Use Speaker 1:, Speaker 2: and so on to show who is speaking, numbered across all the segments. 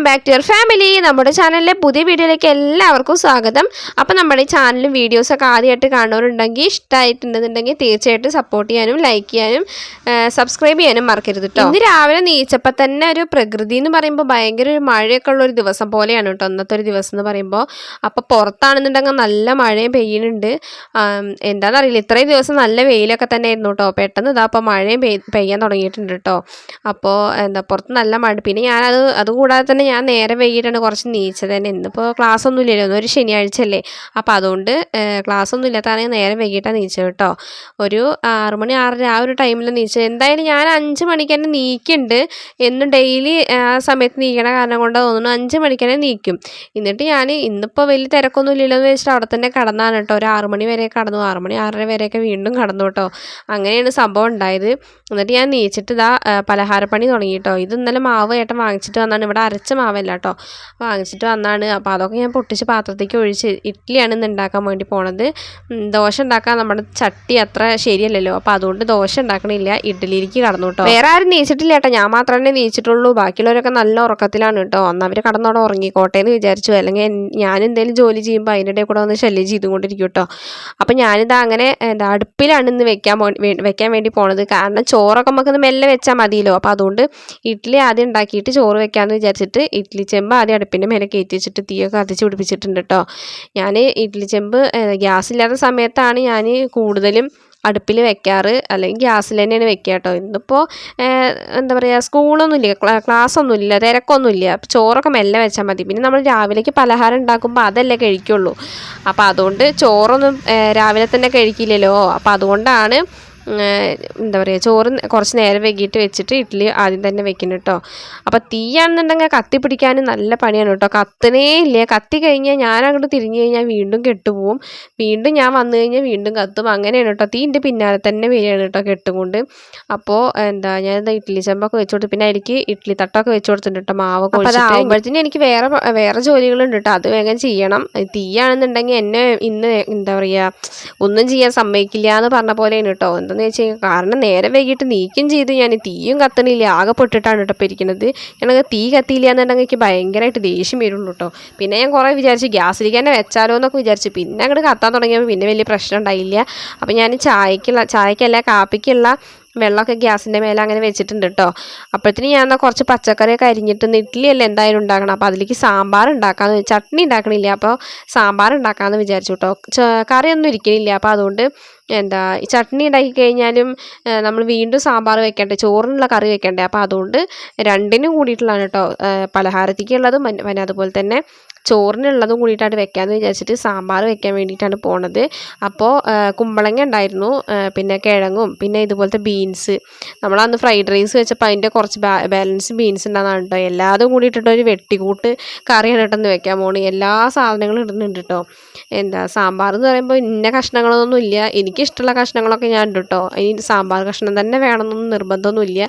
Speaker 1: Welcome back to your family നമ്മുടെ ചാനലിലെ പുതിയ വീഡിയോയിലേക്ക് എല്ലാവർക്കും സ്വാഗതം. അപ്പോൾ നമ്മുടെ ചാനലും വീഡിയോസൊക്കെ ആദ്യമായിട്ട് കാണുന്നവരുണ്ടെങ്കിൽ ഇഷ്ടമായിട്ടുണ്ടെന്നുണ്ടെങ്കിൽ തീർച്ചയായിട്ടും സപ്പോർട്ട് ചെയ്യാനും ലൈക്ക് ചെയ്യാനും സബ്സ്ക്രൈബ് ചെയ്യാനും മറക്കരുത് കേട്ടോ ഇന്ന് രാവിലെ നീച്ചപ്പോൾ തന്നെ ഒരു പ്രകൃതി എന്ന് പറയുമ്പോൾ ഭയങ്കര ഒരു മഴയൊക്കെ ഉള്ള ഒരു ദിവസം പോലെയാണ് കേട്ടോ അന്നത്തെ ഒരു ദിവസം എന്ന് പറയുമ്പോൾ. അപ്പോൾ പുറത്താണെന്നുണ്ടെങ്കിൽ നല്ല മഴയും പെയ്യുന്നുണ്ട്. എന്താണെന്ന് എന്താണെന്നറിയില്ല. ഇത്രയും ദിവസം നല്ല വെയിലൊക്കെ തന്നെ ആയിരുന്നു കേട്ടോ പെട്ടെന്ന് ഇതാ അപ്പോൾ മഴയും പെയ് പെയ്യാൻ തുടങ്ങിയിട്ടുണ്ട് കേട്ടോ അപ്പോൾ എന്താ പുറത്ത് നല്ല മഴ പിന്നെ ഞാനത് അതുകൂടാതെ തന്നെ ഞാൻ നേരെ വൈകിട്ടാണ് കുറച്ച് നീച്ചത്. തന്നെ ഇന്നിപ്പോൾ ക്ലാസ് ഒന്നും ഇല്ലല്ലോ. ഒരു ശനിയാഴ്ചയല്ലേ. അപ്പോൾ അതുകൊണ്ട് ക്ലാസ് ഒന്നും ഇല്ലാത്തതാണെങ്കിൽ നേരെ വൈകിട്ടാണ് നീച്ചത് കേട്ടോ. ഒരു ആറ് മണി ആറര ആ ഒരു ടൈമിൽ നീച്ചത്. എന്തായാലും ഞാൻ അഞ്ച് മണിക്ക് തന്നെ നീക്കുന്നുണ്ട് എന്നും ഡെയിലി ആ സമയത്ത് നീക്കണ കാരണം കൊണ്ട് തോന്നുന്നു അഞ്ച് മണിക്ക് തന്നെ നീക്കും. എന്നിട്ട് ഞാൻ ഇന്നിപ്പോൾ വലിയ തിരക്കൊന്നും ഇല്ലല്ലോ എന്ന് വെച്ചിട്ട് അവിടെ തന്നെ കടന്നാണ് കേട്ടോ. ഒരു ആറ് മണി വരെ കടന്നു. ആറ് മണി ആറര വരെയൊക്കെ വീണ്ടും കടന്നു കേട്ടോ. അങ്ങനെയാണ് സംഭവം ഉണ്ടായത്. എന്നിട്ട് ഞാൻ നീച്ചിട്ട് ഇതാ പലഹാരപ്പണി തുടങ്ങി കേട്ടോ. ഇത് ഇന്നലെ മാവ് ഏട്ടൻ വാങ്ങിച്ചിട്ട് വന്നാണ്. ഇവിടെ അരച്ച മാവല്ല കേട്ടോ വാങ്ങിച്ചിട്ട് വന്നാണ്. അപ്പോൾ അതൊക്കെ ഞാൻ പൊട്ടിച്ച് പാത്രത്തേക്ക് ഒഴിച്ച് ഇഡ്ഡലിയാണ് ഇന്ന് ഉണ്ടാക്കാൻ വേണ്ടി പോണത്. ദോശ ഉണ്ടാക്കാൻ നമ്മുടെ ചട്ടി അത്ര ശരിയല്ലല്ലോ. അപ്പോൾ അതുകൊണ്ട് ദോശ ഉണ്ടാക്കണില്ല ഇഡ്ഡലിയിലേക്ക് കടന്നു കേട്ടോ വേറെ ആരും നീച്ചിട്ടില്ല കേട്ടോ. ഞാൻ മാത്രമേ നീച്ചിട്ടുള്ളൂ. ബാക്കിയുള്ളവരൊക്കെ നല്ല ഉറക്കത്തിലാണ് കേട്ടോ. അന്ന് അവർ കടന്നോടെ ഉറങ്ങിക്കോട്ടെ എന്ന് വിചാരിച്ചു. അല്ലെങ്കിൽ ഞാൻ എന്തെങ്കിലും ജോലി ചെയ്യുമ്പോൾ അതിനിടെ കൂടെ ഒന്ന് ശല്യം ചെയ്തുകൊണ്ടിരിക്കും കേട്ടോ അപ്പോൾ ഞാനിത് അങ്ങനെ എന്താ അടുപ്പിലാണ് ഇന്ന് വെക്കാൻ വെക്കാൻ വേണ്ടി പോണത്. കാരണം ചോറൊക്കെ നമുക്കൊന്ന് മെല്ലെ വെച്ചാൽ മതിയല്ലോ. അപ്പോൾ അതുകൊണ്ട് ഇഡ്ഡലി ആദ്യം ഉണ്ടാക്കിയിട്ട് ചോറ് വെക്കാമെന്ന് വിചാരിച്ചിട്ട് ഇഡ്ഡലി ചെമ്പ് ആദ്യം അടുപ്പിന്റെ മേലെ കയറ്റി വെച്ചിട്ട് തീയൊക്കെ കത്തിച്ച് പിടിപ്പിച്ചിട്ടുണ്ട് കേട്ടോ. ഞാൻ ഇഡ്ഡലി ചെമ്പ് ഗ്യാസ് ഇല്ലാത്ത സമയത്താണ് ഞാൻ കൂടുതലും അടുപ്പിൽ വെക്കാറ്. അല്ലെങ്കിൽ ഗ്യാസിൽ തന്നെയാണ് വെക്കുക കേട്ടോ. ഇന്നിപ്പോൾ എന്താ പറയുക സ്കൂളൊന്നുമില്ല ക്ലാസ് ഒന്നുമില്ല തിരക്കൊന്നുമില്ല. അപ്പോൾ ചോറൊക്കെ മെല്ലെ വെച്ചാൽ മതി. പിന്നെ നമ്മൾ രാവിലേക്ക് പലഹാരം ഉണ്ടാക്കുമ്പോൾ അതല്ലേ കഴിക്കുള്ളൂ. അപ്പോൾ അതുകൊണ്ട് ചോറൊന്നും രാവിലെ തന്നെ കഴിക്കില്ലല്ലോ. അപ്പോൾ അതുകൊണ്ടാണ് എന്താ പറയുക ചോറ് കുറച്ച് നേരം വൈകിട്ട് വെച്ചിട്ട് ഇഡ്ഡലി ആദ്യം തന്നെ വെക്കണം കേട്ടോ അപ്പോൾ തീയാണെന്നുണ്ടെങ്കിൽ കത്തി പിടിക്കാനും നല്ല പണിയാണ് കേട്ടോ കത്തനേ ഇല്ല. കത്തി കഴിഞ്ഞാൽ ഞാൻ അങ്ങോട്ട് തിരിഞ്ഞു കഴിഞ്ഞാൽ വീണ്ടും കെട്ടുപോകും വീണ്ടും ഞാൻ വന്നു കഴിഞ്ഞാൽ വീണ്ടും കത്തും. അങ്ങനെയാണ് കേട്ടോ തീന്റെ പിന്നാലെ തന്നെ വരികയാണ് കേട്ടോ കെട്ടുകൊണ്ട്. അപ്പോൾ എന്താ ഞാൻ എന്താ ഇഡ്ഡലി ചെമ്പൊക്കെ വെച്ച് കൊടുത്തു പിന്നെ എനിക്ക് ഇഡ്ഡലി തട്ടൊക്കെ വെച്ച് കൊടുത്തിട്ടുണ്ട് കേട്ടോ
Speaker 2: മാവ്
Speaker 1: ഒഴിച്ചിട്ട്. എനിക്ക് വേറെ വേറെ ജോലികളുണ്ട് കേട്ടോ അത് വേഗം ചെയ്യണം. തീയാണെന്നുണ്ടെങ്കിൽ എന്നെ ഇന്ന് എന്താ പറയുക ഒന്നും ചെയ്യാൻ സമ്മതിക്കില്ല എന്ന് പറഞ്ഞ പോലെയാണ് കേട്ടോ എന്താണെന്ന് വെച്ച് കഴിഞ്ഞാൽ കാരണം നേരെ വൈകിട്ട് നീക്കം ചെയ്ത് ഞാൻ തീയും കത്തണില്ല ആകെ പൊട്ടിട്ടാണ് കേട്ടോ ഇപ്പോൾ ഇരിക്കുന്നത്. ഞാനങ്ങ് തീ കത്തിയില്ല എന്നുണ്ടെങ്കിൽ എനിക്ക് ഭയങ്കരമായിട്ട് ദേഷ്യം വരുള്ളൂ കേട്ടോ. പിന്നെ ഞാൻ കുറേ വിചാരിച്ചു ഗ്യാസിലേക്ക് തന്നെ വെച്ചാലോ എന്നൊക്കെ വിചാരിച്ചു പിന്നെ അങ്ങോട്ട് കത്താൻ തുടങ്ങിയപ്പോൾ പിന്നെ വലിയ പ്രശ്നം ഉണ്ടായില്ല. അപ്പോൾ ഞാൻ ചായക്കുള്ള ചായക്കല്ല കാപ്പിക്കുള്ള വെള്ളമൊക്കെ ഗ്യാസിന്റെ മേലെ അങ്ങനെ വെച്ചിട്ടുണ്ട് കേട്ടോ അപ്പോഴത്തേന് ഞാൻ എന്നാൽ കുറച്ച് പച്ചക്കറിയൊക്കെ അരിഞ്ഞിട്ട് ഇഡ്ഡലി അല്ലേ എന്തായാലും ഉണ്ടാക്കണം. അപ്പോൾ അതിലേക്ക് സാമ്പാർ ഉണ്ടാക്കാമെന്ന് ചട്നി ഉണ്ടാക്കണില്ല. അപ്പോൾ സാമ്പാർ ഉണ്ടാക്കാമെന്ന് വിചാരിച്ചു കേട്ടോ കറിയൊന്നും ഇരിക്കണില്ല അപ്പോൾ അതുകൊണ്ട് എന്താ ചട്നി ഉണ്ടാക്കി കഴിഞ്ഞാലും നമ്മൾ വീണ്ടും സാമ്പാർ വെക്കണ്ടേ? ചോറിനുള്ള കറി വെക്കണ്ടേ? അപ്പോൾ അതുകൊണ്ട് രണ്ടിനും കൂടിയിട്ടുള്ളതാണ് കേട്ടോ പലഹാരത്തേക്കുള്ളതും പിന്നെ അതുപോലെ തന്നെ ചോറിനുള്ളതും കൂടിയിട്ടാണ് വെക്കാമെന്ന് വിചാരിച്ചിട്ട് സാമ്പാർ വെക്കാൻ വേണ്ടിയിട്ടാണ് പോണത്. അപ്പോൾ കുമ്പളങ്ങ ഉണ്ടായിരുന്നു. പിന്നെ കിഴങ്ങും പിന്നെ ഇതുപോലത്തെ ബീൻസ്. നമ്മളന്ന് ഫ്രൈഡ് റൈസ് വെച്ചപ്പോൾ അതിന്റെ കുറച്ച് ബാലൻസ് ബീൻസ് ഉണ്ടാകുന്നതാണ് കേട്ടോ എല്ലാതും കൂടി ഇട്ടിട്ട് ഒരു വെട്ടിക്കൂട്ട് കറിയാണ് കേട്ടോ ഒന്ന് വെക്കാൻ പോണത് എല്ലാ സാധനങ്ങളും ഇടുന്നുണ്ട് കേട്ടോ എന്താ സാമ്പാർ എന്ന് പറയുമ്പോൾ ഇന്ന കഷ്ണങ്ങളൊന്നും ഇല്ല. എനിക്കിഷ്ടമുള്ള കഷ്ണങ്ങളൊക്കെ ഞാൻ ഇട്ടു കേട്ടോ ഇനി സാമ്പാർ കഷ്ണം തന്നെ വേണമെന്നൊന്നും നിർബന്ധമൊന്നുമില്ല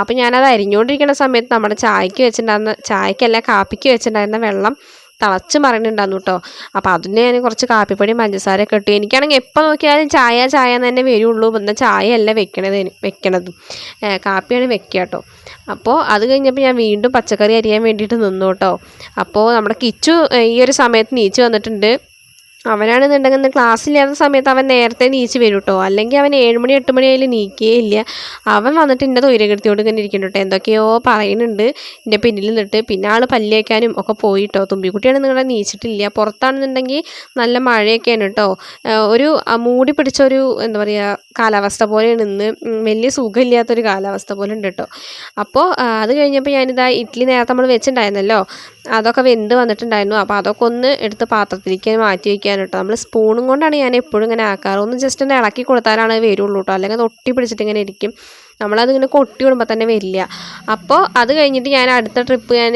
Speaker 1: അപ്പോൾ ഞാനത് അരിഞ്ഞുകൊണ്ടിരിക്കുന്ന സമയത്ത് നമ്മുടെ ചായക്ക് വെച്ചിട്ടുണ്ടായിരുന്ന ചായക്കല്ല കാപ്പിക്ക് വെച്ചിട്ടുണ്ടായിരുന്ന വെള്ളം തിളച്ച് മറിയുന്നുണ്ടായിരുന്നു കേട്ടോ. അപ്പോൾ അതിന് ഞാൻ കുറച്ച് കാപ്പിപ്പൊടിയും പഞ്ചസാരയൊക്കെ ഇട്ടു എനിക്കാണെങ്കിൽ എപ്പോൾ നോക്കിയാലും ചായ ചായ തന്നെ വരുള്ളൂ. എന്നാൽ ചായയല്ല വെക്കണത് വെക്കണത്. കാപ്പിയാണ് വെക്കുക കേട്ടോ. അപ്പോൾ അത് കഴിഞ്ഞപ്പോൾ ഞാൻ വീണ്ടും പച്ചക്കറി അരിയാൻ വേണ്ടിയിട്ട് നിന്നു കേട്ടോ. അപ്പോൾ നമ്മുടെ കിച്ചു ഈ ഒരു സമയത്ത് നീച്ച് വന്നിട്ടുണ്ട്. അവനാണെന്നുണ്ടെങ്കിൽ ക്ലാസ് ഇല്ലാത്ത സമയത്ത് അവൻ നേരത്തെ നീച്ച് വരും കേട്ടോ അല്ലെങ്കിൽ അവൻ ഏഴുമണി എട്ട് മണി ആയാലും നീക്കുകയേ ഇല്ല. അവൻ വന്നിട്ട് എന്റെ തൊയിരകൃത്തിയോട് ഇങ്ങനെ ഇരിക്കുന്നു കേട്ടോ എന്തൊക്കെയോ പറയുന്നുണ്ട്. എന്റെ പിന്നിൽ നിന്നിട്ട് പിന്നെ ആൾ പല്ല് തേക്കാനും ഒക്കെ പോയിട്ടോ തുമ്പിക്കുട്ടിയാണ് നിങ്ങളുടെ നീച്ചിട്ടില്ല. പുറത്താണെന്നുണ്ടെങ്കിൽ നല്ല മഴയൊക്കെയാണ് കേട്ടോ ഒരു മൂടി പിടിച്ച ഒരു എന്താ പറയുക കാലാവസ്ഥ പോലെയാണ് ഇന്ന്. വലിയ സുഖമില്ലാത്തൊരു കാലാവസ്ഥ പോലെ ഉണ്ട് കേട്ടോ അപ്പോൾ അത് കഴിഞ്ഞപ്പോൾ ഞാനിതാ ഇഡ്ഡലി നേരത്തെ നമ്മൾ വെച്ചിട്ടുണ്ടായിരുന്നല്ലോ. അതൊക്കെ വെന്ത് വന്നിട്ടുണ്ടായിരുന്നു. അപ്പോൾ അതൊക്കെ ഒന്ന് എടുത്ത് പാത്രത്തിലേക്ക് മാറ്റി വയ്ക്കാൻ കേട്ടോ നമ്മൾ സ്പൂണും കൊണ്ടാണ് ഞാൻ എപ്പോഴും ഇങ്ങനെ ആക്കാറ്. ഒന്ന് ജസ്റ്റ് ഒന്ന് ഇളക്കി കൊടുത്താലാണ് വരുള്ളൂ കേട്ടോ അല്ലെങ്കിൽ അത് ഒട്ടി പിടിച്ചിട്ട് ഇങ്ങനെ ഇരിക്കും. നമ്മളതിങ്ങനെ കൊട്ടി വിടുമ്പോൾ തന്നെ വരില്ല. അപ്പോൾ അത് കഴിഞ്ഞിട്ട് ഞാൻ അടുത്ത ട്രിപ്പ് ഞാൻ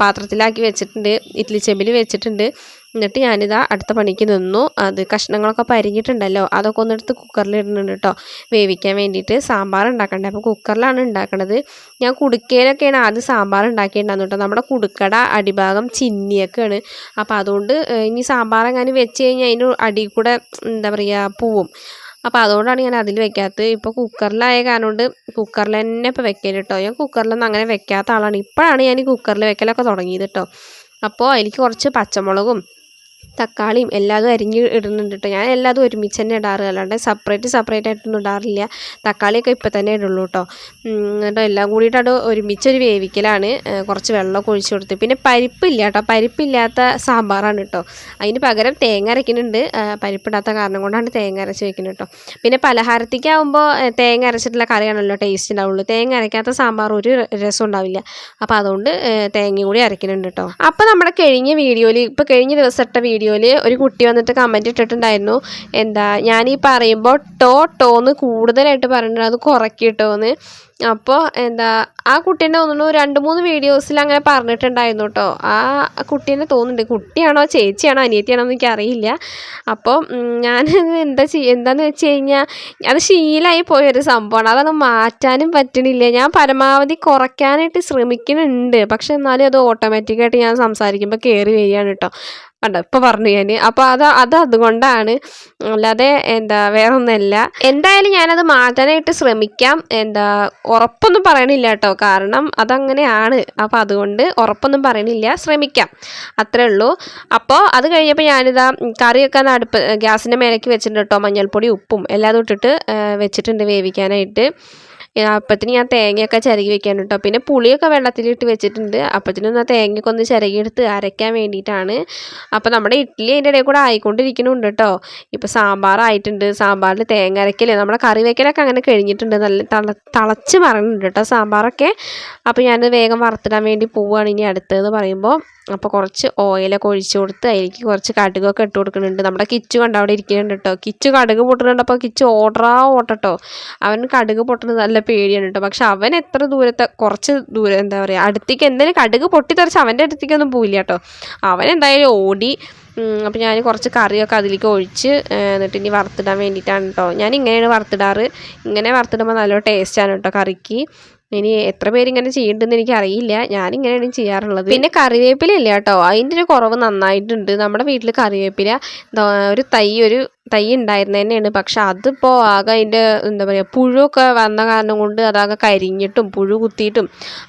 Speaker 1: പാത്രത്തിലാക്കി വെച്ചിട്ടുണ്ട്. ഇഡ്ഡലി ചെമ്പിൽ വെച്ചിട്ടുണ്ട്. എന്നിട്ട് ഞാനിതാ അടുത്ത പണിക്ക് നിന്നു. അത് കഷ്ണങ്ങളൊക്കെ പരിഞ്ഞിട്ടുണ്ടല്ലോ. അതൊക്കെ ഒന്നെടുത്ത് കുക്കറിൽ ഇടുന്നുണ്ട് കേട്ടോ വേവിക്കാൻ വേണ്ടിയിട്ട് സാമ്പാർ ഉണ്ടാക്കണ്ടേ. അപ്പോൾ കുക്കറിലാണ് ഉണ്ടാക്കണത്. ഞാൻ കുടുക്കയിലൊക്കെയാണ് ആദ്യം സാമ്പാർ ഉണ്ടാക്കിയിട്ടുണ്ടായിരുന്നു കേട്ടോ നമ്മുടെ കുടുക്കട അടിഭാഗം ചിന്നിയൊക്കെയാണ്. അപ്പോൾ അതുകൊണ്ട് ഇനി സാമ്പാർ എങ്ങാനും വെച്ച് കഴിഞ്ഞാൽ അതിന് അടിയിൽ കൂടെ എന്താ പറയുക പൂവും. അപ്പോൾ അതുകൊണ്ടാണ് ഞാൻ അതിൽ വെക്കാത്തത്. ഇപ്പോൾ കുക്കറിലായ കാരണം കൊണ്ട് കുക്കറിൽ തന്നെ ഇപ്പോൾ വെക്കൽ കേട്ടോ ഞാൻ കുക്കറിലൊന്നും അങ്ങനെ വെക്കാത്ത ആളാണ്. ഇപ്പോഴാണ് ഞാൻ ഈ കുക്കറിൽ വെക്കലൊക്കെ തുടങ്ങിയത് കേട്ടോ അപ്പോൾ എനിക്ക് കുറച്ച് പച്ചമുളകും തക്കാളിയും എല്ലാതും അരിഞ്ഞ് ഇടുന്നുണ്ട് കേട്ടോ ഞാൻ എല്ലാതും ഒരുമിച്ച് തന്നെ ഇടാറ്. അല്ലാണ്ട് സെപ്പറേറ്റ് സെപ്പറേറ്റ് ആയിട്ടൊന്നും ഇടാറില്ല. തക്കാളിയൊക്കെ ഇപ്പം തന്നെ ഇടുള്ളൂ കേട്ടോ എന്നിട്ട് എല്ലാം കൂടിയിട്ട് ഒരുമിച്ചൊരു വേവിക്കലാണ്. കുറച്ച് വെള്ളമൊക്കെ ഒഴിച്ച് കൊടുത്ത്. പിന്നെ പരിപ്പില്ല കേട്ടോ പരിപ്പില്ലാത്ത സാമ്പാറാണ് കേട്ടോ അതിന് പകരം തേങ്ങ അരയ്ക്കുന്നുണ്ട്. പരിപ്പിടാത്ത കാരണം കൊണ്ടാണ് തേങ്ങ അരച്ച് വെക്കുന്നത് കേട്ടോ പിന്നെ പലഹാരത്തേക്കാവുമ്പോൾ തേങ്ങ അരച്ചിട്ടുള്ള കറിയാണല്ലോ ടേസ്റ്റ് ഉണ്ടാവുള്ളൂ. തേങ്ങ അരയ്ക്കാത്ത സാമ്പാർ ഒരു രസം ഉണ്ടാവില്ല. അപ്പോൾ അതുകൊണ്ട് തേങ്ങ തേങ്ങയും കൂടി അരയ്ക്കുന്നുണ്ട് കേട്ടോ അപ്പോൾ നമ്മുടെ കഴിഞ്ഞ വീഡിയോയിൽ ഇപ്പോൾ കഴിഞ്ഞ ദിവസം ഇട്ട വീഡിയോയിൽ ഒരു കുട്ടി വന്നിട്ട് കമന്റ് ഇട്ടിട്ടുണ്ടായിരുന്നു. എന്താ ഞാനീ പറയുമ്പോൾ ടോ ടോന്ന് കൂടുതലായിട്ട് പറഞ്ഞിട്ടുണ്ട്. അത് കുറയ്ക്കിട്ടോന്ന് അപ്പോൾ എന്താ ആ കുട്ടീനെ തോന്നുന്നു രണ്ട് മൂന്ന് വീഡിയോസിൽ അങ്ങനെ പറഞ്ഞിട്ടുണ്ടായിരുന്നു കേട്ടോ ആ കുട്ടീനെ തോന്നുന്നുണ്ട്. കുട്ടിയാണോ ചേച്ചിയാണോ അനിയത്തിയാണോ എന്ന് എനിക്കറിയില്ല. അപ്പോൾ ഞാൻ എന്താ ചെയ്യുക എന്താണെന്ന് വെച്ച് കഴിഞ്ഞാൽ അത് ശീലമായി പോയൊരു സംഭവമാണ് അതൊന്നും മാറ്റാനും പറ്റണില്ല. ഞാൻ പരമാവധി കുറയ്ക്കാനായിട്ട് ശ്രമിക്കുന്നുണ്ട്. പക്ഷെ എന്നാലും അത് ഓട്ടോമാറ്റിക്കായിട്ട് ഞാൻ സംസാരിക്കുമ്പോൾ കയറി വരികയാണ് കേട്ടോ കണ്ടോ ഇപ്പോൾ പറഞ്ഞു ഞാൻ അപ്പോൾ അത് അത് അതുകൊണ്ടാണ്. അല്ലാതെ എന്താ വേറെ ഒന്നല്ല എന്തായാലും ഞാനത് മാറ്റാനായിട്ട് ശ്രമിക്കാം. എന്താ ഉറപ്പൊന്നും പറയണില്ല കേട്ടോ. കാരണം അതങ്ങനെയാണ്. അപ്പോൾ അതുകൊണ്ട് ഉറപ്പൊന്നും പറയണില്ല. ശ്രമിക്കാം. അത്രേ ഉള്ളൂ. അപ്പോൾ അത് കഴിഞ്ഞപ്പോൾ ഞാനിതാ കറിയൊക്കെ അടുപ്പ് ഗ്യാസിന്റെ മേലേക്ക് വെച്ചിട്ടുണ്ട് കേട്ടോ. മഞ്ഞൾപ്പൊടി ഉപ്പും എല്ലാം ഇട്ടിട്ട് വെച്ചിട്ടുണ്ട് വേവിക്കാനായിട്ട്. അപ്പത്തിന് ഞാൻ തേങ്ങയൊക്കെ ചിരകി വെക്കാൻ കേട്ടോ. പിന്നെ പുളിയൊക്കെ വെള്ളത്തിലിട്ട് വെച്ചിട്ടുണ്ട്. അപ്പത്തിനൊന്ന് ആ തേങ്ങയൊക്കെ ഒന്ന് ചിരകിയെടുത്ത് അരയ്ക്കാൻ വേണ്ടിയിട്ടാണ്. അപ്പോൾ നമ്മുടെ ഇഡ്ഡലി അതിന്റെ ഇടയിൽ കൂടെ ആയിക്കൊണ്ടിരിക്കുന്നുണ്ട് കേട്ടോ. ഇപ്പോൾ സാമ്പാറായിട്ടുണ്ട്. സാമ്പാറിൽ തേങ്ങ അരയ്ക്കൽ നമ്മുടെ കറി വെക്കലൊക്കെ അങ്ങനെ കഴിഞ്ഞിട്ടുണ്ട്. നല്ല തള തിളച്ച് മറങ്ങുന്നുണ്ട് കേട്ടോ സാമ്പാറൊക്കെ. അപ്പോൾ ഞാൻ വേഗം വറുത്തിടാൻ വേണ്ടി പോവുകയാണ് ഇനി അടുത്തതെന്ന് പറയുമ്പോൾ അപ്പോൾ കുറച്ച് ഓയിലൊക്കെ ഒഴിച്ചു കൊടുത്ത് അതിലേക്ക് കുറച്ച് കടുകൊക്കെ ഇട്ട് കൊടുക്കുന്നുണ്ട്. നമ്മുടെ കിച്ചു കണ്ട് അവിടെ ഇരിക്കുന്നുണ്ട് കേട്ടോ. കിച്ചു കടുക് പൊട്ടുന്നുണ്ട്. അപ്പോൾ കിച്ചു ഓടറാ ഓട്ടട്ടോ. അവൻ കടുക് പൊട്ടുന്നത് നല്ല പേടിയാണ് കേട്ടോ. പക്ഷെ അവൻ എത്ര ദൂരത്തെ കുറച്ച് ദൂരം എന്താ പറയുക അടുത്തേക്ക് എന്തെങ്കിലും കടുക് പൊട്ടിത്തെറിച്ച് അവന്റെ അടുത്തേക്കൊന്നും പോയില്ല കേട്ടോ. അവൻ എന്തായാലും ഓടി അപ്പം ഞാൻ കുറച്ച് കറിയൊക്കെ അതിലേക്ക് ഒഴിച്ച് എന്നിട്ട് ഇനി വറുത്തിടാൻ വേണ്ടിയിട്ടാണ് കേട്ടോ. ഞാൻ ഇങ്ങനെയാണ് വറുത്തിടാറ്. ഇങ്ങനെ വറുത്തിടുമ്പോൾ നല്ല ടേസ്റ്റാണ് കേട്ടോ കറിക്ക്. ഇനി എത്ര പേര് ഇങ്ങനെ എനിക്കറിയില്ല എനിക്ക് അറിയില്ല. ഞാനിങ്ങനെയാണ് ചെയ്യാറുള്ളത്. പിന്നെ കറിവേപ്പില ഇല്ല കേട്ടോ. അതിന്റെ ഒരു കുറവ് നന്നായിട്ടുണ്ട്. നമ്മുടെ വീട്ടിൽ കറിവേപ്പില ഒരു തൈ ഒരു തൈ ഉണ്ടായിരുന്നു തന്നെയാണ് പക്ഷെ അതിപ്പോൾ ആകെ അതിന്റെ എന്താ പറയുക പുഴുവൊക്കെ വന്ന കാരണം കൊണ്ട് അതാകെ കരിഞ്ഞിട്ടും പുഴു കുത്തിയിട്ടും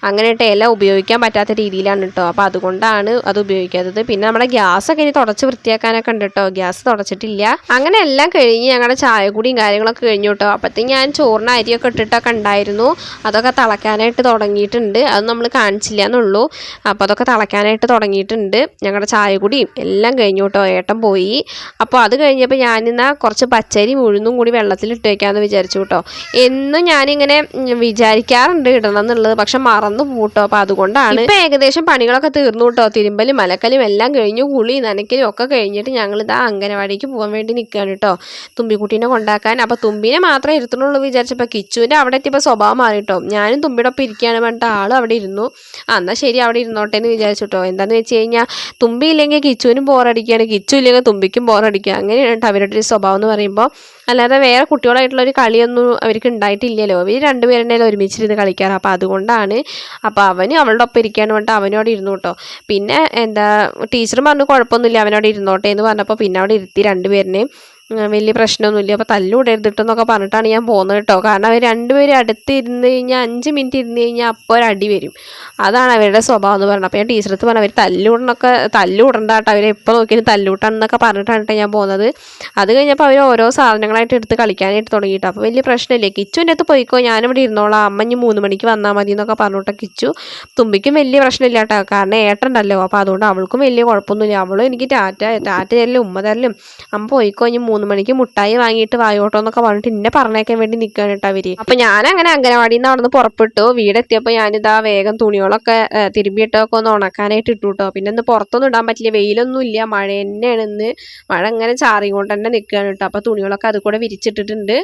Speaker 1: അങ്ങനെയായിട്ട് ഇല ഉപയോഗിക്കാൻ പറ്റാത്ത രീതിയിലാണ് കേട്ടോ അപ്പോൾ അതുകൊണ്ടാണ് അത് ഉപയോഗിക്കാത്തത്. പിന്നെ നമ്മുടെ ഗ്യാസൊക്കെ ഇനി തുടച്ച് വൃത്തിയാക്കാനൊക്കെ ഉണ്ട് കേട്ടോ ഗ്യാസ് തുടച്ചിട്ടില്ല. അങ്ങനെ എല്ലാം കഴിഞ്ഞ് ഞങ്ങളുടെ ചായ കുടിയും കാര്യങ്ങളൊക്കെ കഴിഞ്ഞു കേട്ടോ അപ്പോഴത്തേക്ക് ഞാൻ ചോറിന് അരിയൊക്കെ ഇട്ടിട്ടൊക്കെ ഉണ്ടായിരുന്നു. അതൊക്കെ തിളയ്ക്കാനായിട്ട് തുടങ്ങിയിട്ടുണ്ട്. അത് നമ്മൾ കാണിച്ചില്ല എന്നുള്ളൂ. അപ്പോൾ അതൊക്കെ തിളയ്ക്കാനായിട്ട് തുടങ്ങിയിട്ടുണ്ട്. ഞങ്ങളുടെ ചായ കുടിയും എല്ലാം കഴിഞ്ഞു കേട്ടോ ഏട്ടൻ പോയി. അപ്പോൾ അത് കഴിഞ്ഞപ്പോൾ ഞാനിന്നാ കുറച്ച് പച്ചരി ഉഴുന്നും കൂടി വെള്ളത്തിൽ ഇട്ട് വെക്കാമെന്ന് വിചാരിച്ചു കേട്ടോ. എന്നും ഞാനിങ്ങനെ വിചാരിക്കാറുണ്ട് ഇടണം എന്നുള്ളത്. പക്ഷെ മറന്നു പോട്ടോ അപ്പോൾ അതുകൊണ്ടാണ് ഇപ്പം ഏകദേശം പണികളൊക്കെ തീർന്നു കേട്ടോ. തിരുമ്പലും മലക്കലും എല്ലാം കഴിഞ്ഞു. കുളി നനയ്ക്കലും ഒക്കെ കഴിഞ്ഞിട്ട് ഞങ്ങൾ ഇതാ അംഗനവാടിക്ക് പോകാൻ വേണ്ടി നിൽക്കുകയാണ് കേട്ടോ. തുമ്പിക്കുട്ടീനെ കൊണ്ടാക്കാൻ. അപ്പോൾ തുമ്പിനെ മാത്രമേ ഇരുത്തുന്നുള്ളൂ വിചാരിച്ചപ്പോൾ കിച്ചുവിന്റെ അവിടെ എത്തിയപ്പോൾ സ്വഭാവം മാറി കേട്ടോ. ഞാനും തുമ്പിയുടെ ഒപ്പം ഇരിക്കുകയാണ് പറഞ്ഞിട്ട് ആളും അവിടെ ഇരുന്നു. ആ എന്നാൽ ശരി അവിടെ ഇരുന്നോട്ടെ എന്ന് വിചാരിച്ചു കേട്ടോ. എന്താണെന്ന് വെച്ച് കഴിഞ്ഞാൽ തുമ്പി ഇല്ലെങ്കിൽ കിച്ചുവിനും ബോറടിക്കുകയാണ് കിച്ചു ഇല്ലെങ്കിൽ തുമ്പിക്കും ബോറടിക്കുക അങ്ങനെയാണ് കേട്ടോ അവരുടെ ഒരു സ്വഭാവം എന്ന് പറയുമ്പോൾ അല്ലാതെ വേറെ കുട്ടികളായിട്ടുള്ള ഒരു കളിയൊന്നും അവർക്ക് ഉണ്ടായിട്ടില്ലല്ലോ അവർ രണ്ടുപേരുണ്ടെങ്കിലും ഒരുമിച്ചിരുന്ന് കളിക്കാറ്. അപ്പോൾ അതുകൊണ്ടാണ് അപ്പോൾ അവന് അവളുടെ ഒപ്പം ഇരിക്കാൻ പറഞ്ഞിട്ട് അവനോട് ഇരുന്നു കേട്ടോ പിന്നെ എന്താ ടീച്ചർ പറഞ്ഞു കുഴപ്പമൊന്നുമില്ല അവനോട് ഇരുന്നോട്ടെ എന്ന് പറഞ്ഞപ്പോൾ പിന്നെ അവിടെ ഇരുത്തി രണ്ടുപേരിനെയും വലിയ പ്രശ്നമൊന്നുമില്ല. അപ്പോൾ തല്ലൂടരുതിട്ടെന്നൊക്കെ പറഞ്ഞിട്ടാണ് ഞാൻ പോകുന്നത് കേട്ടോ. കാരണം അവർ രണ്ടുപേരും അടുത്ത് ഇരുന്ന് കഴിഞ്ഞാൽ അഞ്ച് മിനിറ്റ് ഇരുന്ന് കഴിഞ്ഞാൽ അപ്പോൾ ഒരു അടി വരും. അതാണ് അവരുടെ സ്വഭാവം എന്ന് പറഞ്ഞത്. അപ്പോൾ ഞാൻ ടീച്ചറത്ത് പറഞ്ഞു അവർ തല്ലുകൂടണൊക്കെ തല്ലൂടണ്ട കേട്ടോ അവർ എപ്പോൾ നോക്കിയാലും തല്ലൂട്ടാണെന്നൊക്കെ പറഞ്ഞിട്ടാണ് ട്ടോ ഞാൻ പോകുന്നത് അത് കഴിഞ്ഞപ്പോൾ അവർ ഓരോ സാധനങ്ങളായിട്ട് എടുത്ത് കളിക്കാനായിട്ട് തുടങ്ങിയിട്ട്. അപ്പോൾ വലിയ പ്രശ്നമില്ല. കിച്ചുവിന്റെ അടുത്ത് പോയിക്കോ ഞാനിവിടെ ഇരുന്നോളാം. അമ്മ മൂന്ന് മണിക്ക് വന്നാൽ മതി എന്നൊക്കെ പറഞ്ഞിട്ട് കിച്ചു. തുമ്പിക്കും വലിയ പ്രശ്നമില്ല കേട്ടോ. കാരണം ഏട്ടണ്ടല്ലോ അപ്പോൾ അതുകൊണ്ട് അവൾക്കും വലിയ കുഴപ്പമൊന്നുമില്ല. അവളും എനിക്ക് ടാറ്റ ടാറ്റ തരലും ഉമ്മ തരലും. അമ്മ പോയിക്കോ ഇനി മൂന്ന് മണിക്ക് മുട്ടായി വാങ്ങിയിട്ട് വായോട്ടോ എന്നൊക്കെ പറഞ്ഞിട്ട് എന്നെ പറഞ്ഞേക്കാൻ വേണ്ടി നിൽക്കുകയാണ് കേട്ടോ അവർ അപ്പൊ ഞാൻ അങ്ങനെ അംഗനവാടിയിൽ നിന്ന് അവിടെ പുറപ്പെട്ടു. വീടെത്തിയപ്പോൾ ഞാനിതാ വേഗം തുണികളൊക്കെ തിരുമ്പിയിട്ടൊക്കെ ഒന്ന് ഉണക്കാനായിട്ട് ഇട്ടു കേട്ടോ പിന്നെ ഒന്ന് പുറത്തൊന്നും ഇടാൻ പറ്റില്ല. വെയിലൊന്നും ഇല്ല. മഴ തന്നെയാണ് ഇന്ന്. മഴ ഇങ്ങനെ ചാറിക്കൊണ്ട് തന്നെ നിൽക്കുകയാണ് കേട്ടോ അപ്പോൾ തുണികളൊക്കെ അത് കൂടെ വിരിച്ചിട്ടിട്ടുണ്ട്.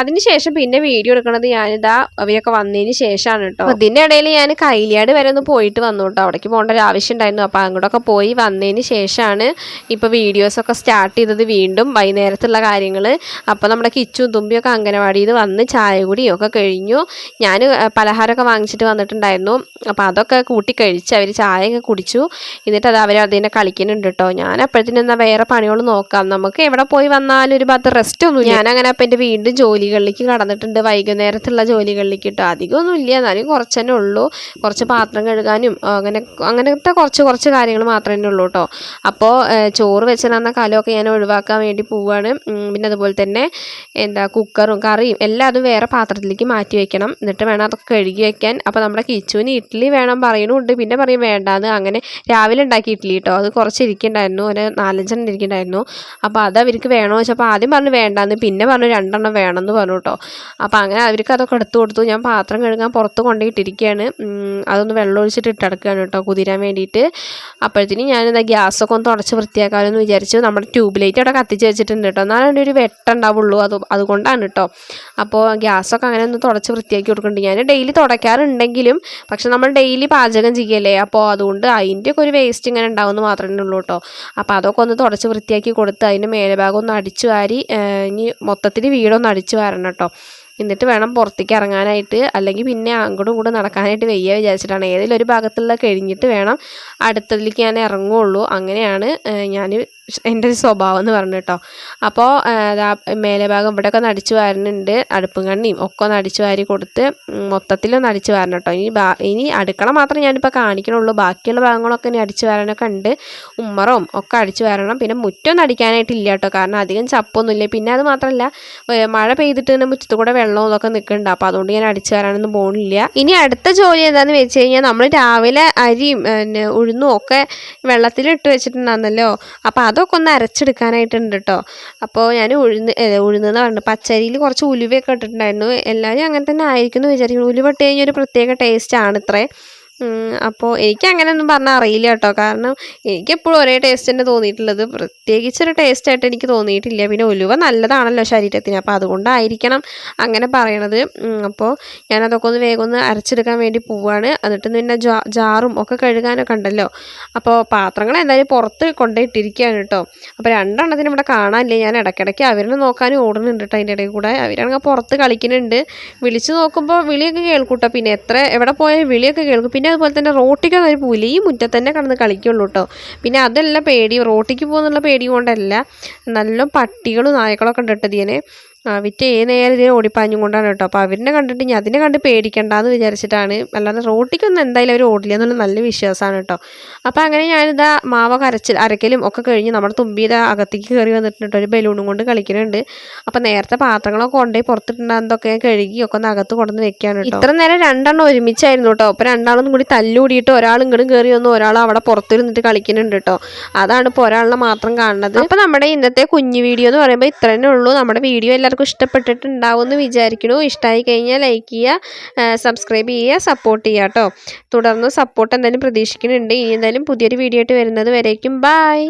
Speaker 1: അതിനുശേഷം പിന്നെ വീഡിയോ എടുക്കണത് ഞാനിതാ അവയൊക്കെ വന്നതിന് ശേഷമാണ് കേട്ടോ ഇടയിൽ ഞാൻ കൈലിയാട് വരെ ഒന്ന് പോയിട്ട് വന്നു കേട്ടോ അവിടേക്ക് പോകേണ്ട ഒരു ആവശ്യം ഉണ്ടായിരുന്നു. അപ്പോൾ അങ്ങോട്ടൊക്കെ പോയി വന്നതിന് ശേഷമാണ് ഇപ്പോൾ വീഡിയോസൊക്കെ സ്റ്റാർട്ട് ചെയ്തത് വീണ്ടും വൈകുന്നേരം വൈകുന്നേരത്തുള്ള കാര്യങ്ങൾ അപ്പോൾ നമ്മുടെ കിച്ചും തുമ്പിയൊക്കെ അംഗനവാടിയിൽ നിന്ന് വന്ന് ചായ കുടിയും ഒക്കെ കഴിഞ്ഞു. ഞാൻ പലഹാരമൊക്കെ വാങ്ങിച്ചിട്ട് വന്നിട്ടുണ്ടായിരുന്നു. അപ്പോൾ അതൊക്കെ കൂട്ടി കഴിച്ച് അവർ ചായയൊക്കെ കുടിച്ചു. എന്നിട്ട് അത് അവർ അതിനെ കളിക്കുന്നുണ്ട് കേട്ടോ ഞാൻ അപ്പോഴത്തേനും എന്നാൽ വേറെ പണികൾ നോക്കാം. നമുക്ക് എവിടെ പോയി വന്നാലും ഒരു പത്ത് റെസ്റ്റ് ഒന്നും ഞാൻ അങ്ങനെ അപ്പം എന്റെ വീണ്ടും ജോലികളിലേക്ക് കടന്നിട്ടുണ്ട്. വൈകുന്നേരത്തുള്ള ജോലികളിലേക്ക് കേട്ടോ അധികമൊന്നും ഇല്ല എന്നാലും കുറച്ച് തന്നെ ഉള്ളൂ. കുറച്ച് പാത്രം കഴുകാനും അങ്ങനെ അങ്ങനത്തെ കുറച്ച് കുറച്ച് കാര്യങ്ങൾ മാത്രമേ ഉള്ളൂ കേട്ടോ അപ്പോൾ ചോറ് വെച്ചിരുന്ന കലമൊക്കെ ഞാൻ ഒഴിവാക്കാൻ വേണ്ടി പോവുകയാണ് പിന്നെ അതുപോലെ തന്നെ എന്താ കുക്കറും കറിയും എല്ലാം അതും വേറെ പാത്രത്തിലേക്ക് മാറ്റി വെക്കണം. എന്നിട്ട് വേണം അതൊക്കെ കഴുകി വെക്കാൻ. അപ്പോൾ നമ്മുടെ കിച്ചുവിന് ഇഡ്ഡലി വേണം പറയണുണ്ട് പിന്നെ പറയും വേണ്ടാന്ന്. അങ്ങനെ രാവിലെ ഉണ്ടാക്കി ഇഡ്ഡലി കേട്ടോ അത് കുറച്ച് ഇരിക്കണ്ടായിരുന്നു ഒരു നാലഞ്ചെണ്ണം ഇരിക്കണ്ടായിരുന്നു. അപ്പോൾ അത് അവർക്ക് വേണോ വെച്ചപ്പോൾ ആദ്യം പറഞ്ഞു വേണ്ടാന്ന്. പിന്നെ പറഞ്ഞു രണ്ടെണ്ണം വേണമെന്ന് പറഞ്ഞു കേട്ടോ അപ്പോൾ അങ്ങനെ അവർക്ക് അതൊക്കെ എടുത്തു കൊടുത്തു. ഞാൻ പാത്രം കഴുകാൻ പുറത്ത് കൊണ്ടുപോയിട്ടിരിക്കുകയാണ്. അതൊന്ന് വെള്ളം ഒഴിച്ചിട്ട് ഇട്ടെടുക്കുകയാണ് കേട്ടോ കുതിരാൻ വേണ്ടിയിട്ട്. അപ്പോഴത്തേനും എന്താ ഗ്യാസൊക്കെ ഒന്ന് തുടച്ച് വൃത്തിയാക്കാമെന്ന് വിചാരിച്ചു. നമ്മുടെ ട്യൂബ് ലൈറ്റ് അവിടെ കത്തിച്ച് വെച്ചിട്ടുണ്ട്. കേട്ടോ. എന്നാലും അതിന്റെ ഒരു വെട്ടുണ്ടാവുള്ളൂ. അത് അതുകൊണ്ടാണ് കേട്ടോ അപ്പോൾ ഗ്യാസൊക്കെ അങ്ങനെ ഒന്ന് തുടച്ച് വൃത്തിയാക്കി കൊടുക്കുന്നുണ്ട് ഞാൻ ഡെയിലി തുടയ്ക്കാറുണ്ടെങ്കിലും പക്ഷെ നമ്മൾ ഡെയിലി പാചകം ചെയ്യല്ലേ? അപ്പോൾ അതുകൊണ്ട് അതിന്റെയൊക്കെ ഒരു വേസ്റ്റ് ഇങ്ങനെ ഉണ്ടാവുമെന്ന് മാത്രമേ ഉള്ളൂ കേട്ടോ അപ്പോൾ അതൊക്കെ ഒന്ന് തുടച്ച് വൃത്തിയാക്കി കൊടുത്ത് അതിന്റെ മേലെ ഭാഗം ഒന്ന് അടിച്ചു വാരി ഇനി മൊത്തത്തിൽ വീടൊന്ന് അടിച്ചു വാരണം കേട്ടോ എന്നിട്ട് വേണം പുറത്തേക്ക് ഇറങ്ങാനായിട്ട്. അല്ലെങ്കിൽ പിന്നെ അങ്ങോട്ടും ഇങ്ങോട്ടും നടക്കാനായിട്ട് വയ്യ വിചാരിച്ചിട്ടാണ്. ഏതെങ്കിലും ഒരു ഭാഗത്തുള്ള കഴിഞ്ഞിട്ട് വേണം അടുത്തതിലേക്ക് ഞാൻ ഇറങ്ങുള്ളൂ. അങ്ങനെയാണ് ഞാൻ എന്റെ ഒരു സ്വഭാവം എന്ന് പറഞ്ഞു കേട്ടോ. അപ്പോൾ മേലെ ഭാഗം ഇവിടെയൊക്കെ നടിച്ചു വാരുന്നുണ്ട്. അടുപ്പും കണ്ണിയും ഒക്കെ ഒന്ന് അടിച്ചു വാരി കൊടുത്ത് മൊത്തത്തിലൊന്ന് അടിച്ചു വാരണം കേട്ടോ. ഇനി ഇനി അടുക്കള മാത്രം ഞാനിപ്പോൾ കാണിക്കണുള്ളൂ. ബാക്കിയുള്ള ഭാഗങ്ങളൊക്കെ ഇനി അടിച്ചു വാരാനൊക്കെ ഉണ്ട്. ഉമ്മറും ഒക്കെ അടിച്ചു വാരണം. പിന്നെ മുറ്റൊന്നും അടിക്കാനായിട്ടില്ല കേട്ടോ. കാരണം അധികം ചപ്പൊന്നുമില്ല. പിന്നെ അത് മാത്രമല്ല മഴ പെയ്തിട്ട് തന്നെ മുറ്റത്ത് കൂടെ വെള്ളവും ഇതൊക്കെ നിൽക്കുന്നുണ്ട്. അപ്പോൾ അതുകൊണ്ട് ഞാൻ അടിച്ചു വരാനൊന്നും പോകുന്നില്ല ഇനി അടുത്ത ജോലി എന്താണെന്ന് വെച്ച് കഴിഞ്ഞാൽ നമ്മൾ രാവിലെ അരിയും പിന്നെ ഉഴുന്നും ഒക്കെ വെള്ളത്തിലിട്ട് വെച്ചിട്ടുണ്ടായിരുന്നല്ലോ അപ്പോൾ അതൊക്കെ ഒന്ന് അരച്ചെടുക്കാനായിട്ടുണ്ട് കേട്ടോ അപ്പോൾ ഞാൻ ഉഴുന്ന് ഉഴുന്നെന്ന് പറഞ്ഞു പച്ചരിയിൽ കുറച്ച് ഉലുവയൊക്കെ ഇട്ടിട്ടുണ്ടായിരുന്നു. എല്ലാവരും അങ്ങനെ തന്നെ ആയിരിക്കും എന്ന് വിചാരിക്കുന്നു. ഉലുവ ഇട്ട് കഴിഞ്ഞാൽ ഒരു പ്രത്യേക ടേസ്റ്റ് ആണ് ഇത്രേ. അപ്പോൾ എനിക്ക് അങ്ങനെയൊന്നും പറഞ്ഞാൽ അറിയില്ല കേട്ടോ. കാരണം എനിക്കെപ്പോഴും ഒരേ ടേസ്റ്റ് തന്നെ തോന്നിയിട്ടുള്ളത്. പ്രത്യേകിച്ചൊരു ടേസ്റ്റായിട്ട് എനിക്ക് തോന്നിയിട്ടില്ല. പിന്നെ ഉലുവ നല്ലതാണല്ലോ ശരീരത്തിന്. അപ്പോൾ അതുകൊണ്ടായിരിക്കണം അങ്ങനെ പറയണത്. അപ്പോൾ ഞാനതൊക്കെ ഒന്ന് വേഗം ഒന്ന് അരച്ചെടുക്കാൻ വേണ്ടി പോവാണ്. എന്നിട്ട് പിന്നെ ജാറും ഒക്കെ കഴുകാനൊക്കെ ഉണ്ടല്ലോ. അപ്പോൾ പാത്രങ്ങൾ എന്തായാലും പുറത്ത് കൊണ്ടുപോയിട്ടിരിക്കുകയാണ് കേട്ടോ. അപ്പോൾ രണ്ടെണ്ണത്തിന് ഇവിടെ കാണാനില്ല? ഞാൻ ഇടയ്ക്കിടയ്ക്ക് അവരിനെ നോക്കാനും ഓടുന്നുണ്ട് കേട്ടോ അതിന്റെ ഇടയിൽ കൂടെ. അവരാണെങ്കിൽ പുറത്ത് കളിക്കുന്നുണ്ട്. വിളിച്ചു നോക്കുമ്പോൾ വിളിയൊക്കെ കേൾക്കൂട്ടോ. പിന്നെ എത്ര എവിടെ പോയാലും വിളിയൊക്കെ കേൾക്കും. പിന്നെ അതുപോലെ തന്നെ റോട്ടിക്കൊന്നും ഒരു പുലി മുറ്റത്ത് തന്നെ കിടന്ന് കളിക്കുള്ളൂ കേട്ടോ പിന്നെ അതല്ല പേടി റോട്ടിക്ക് പോകുന്നുള്ള പേടി കൊണ്ടല്ല നല്ല പട്ടികളും നായ്ക്കളൊക്കെ ഉണ്ട് കേട്ടോ ഇതിനെ. വിറ്റ് ഏത് നേരം ഇതിനെ ഓടിപ്പാഞ്ഞും കൊണ്ടാണ് കേട്ടോ. അപ്പോൾ അവരിനെ കണ്ടിട്ട് ഞാൻ അതിനെ കണ്ട് പേടിക്കണ്ടെന്ന് വിചാരിച്ചിട്ടാണ്. അല്ലാതെ റോട്ടിക്കൊന്നും എന്തായാലും അവർ ഓടില്ല എന്നുള്ള നല്ല വിശ്വാസമാണ് കേട്ടോ. അപ്പോൾ അങ്ങനെ ഞാനിതാ മാവ അരച്ച് അരക്കലും ഒക്കെ കഴിഞ്ഞ് നമ്മുടെ തുമ്പിയുടെ അകത്തേക്ക് കയറി വന്നിട്ടുണ്ട് ഒരു ബലൂണും കൊണ്ട് കളിക്കുന്നുണ്ട് അപ്പോൾ നേരത്തെ പാത്രങ്ങളൊക്കെ കൊണ്ടുപോയി പുറത്തിട്ടുണ്ടാകുന്നതൊക്കെ കഴുകി ഒക്കെ ഒന്ന് അകത്ത് കൊണ്ടുവന്ന് വെക്കുകയാണ് കേട്ടോ. ഇത്ര നേരം രണ്ടെണ്ണം ഒരുമിച്ചായിരുന്നു കേട്ടോ. അപ്പോൾ രണ്ടാളും കൂടി തല്ലുകൂടിയിട്ട് ഒരാൾ ഇങ്ങോട്ടും കയറി വന്നു ഒരാൾ അവിടെ പുറത്തിരുന്നിട്ട് കളിക്കുന്നുണ്ട് കേട്ടോ. അതാണ് ഇപ്പോൾ ഒരാളിനെ മാത്രം കാണുന്നത്. അപ്പോൾ നമ്മുടെ ഇന്നത്തെ കുഞ്ഞു വീഡിയോ എന്ന് പറയുമ്പോൾ ഇത്ര തന്നെ ഉള്ളൂ. നമ്മുടെ വീഡിയോ എല്ലാവർക്കും എല്ലാവർക്കും ഇഷ്ടപ്പെട്ടിട്ടുണ്ടാവും എന്ന് വിചാരിക്കുന്നു. ഇഷ്ടമായി കഴിഞ്ഞാൽ ലൈക്ക് ചെയ്യുക സബ്സ്ക്രൈബ് ചെയ്യുക സപ്പോർട്ട് ചെയ്യുക കേട്ടോ തുടർന്ന് സപ്പോർട്ട് എന്തായാലും പ്രതീക്ഷിക്കുന്നുണ്ട്. ഇനി എന്തായാലും പുതിയൊരു വീഡിയോ ആയിട്ട് വരുന്നത് വരേക്കും. ബായ്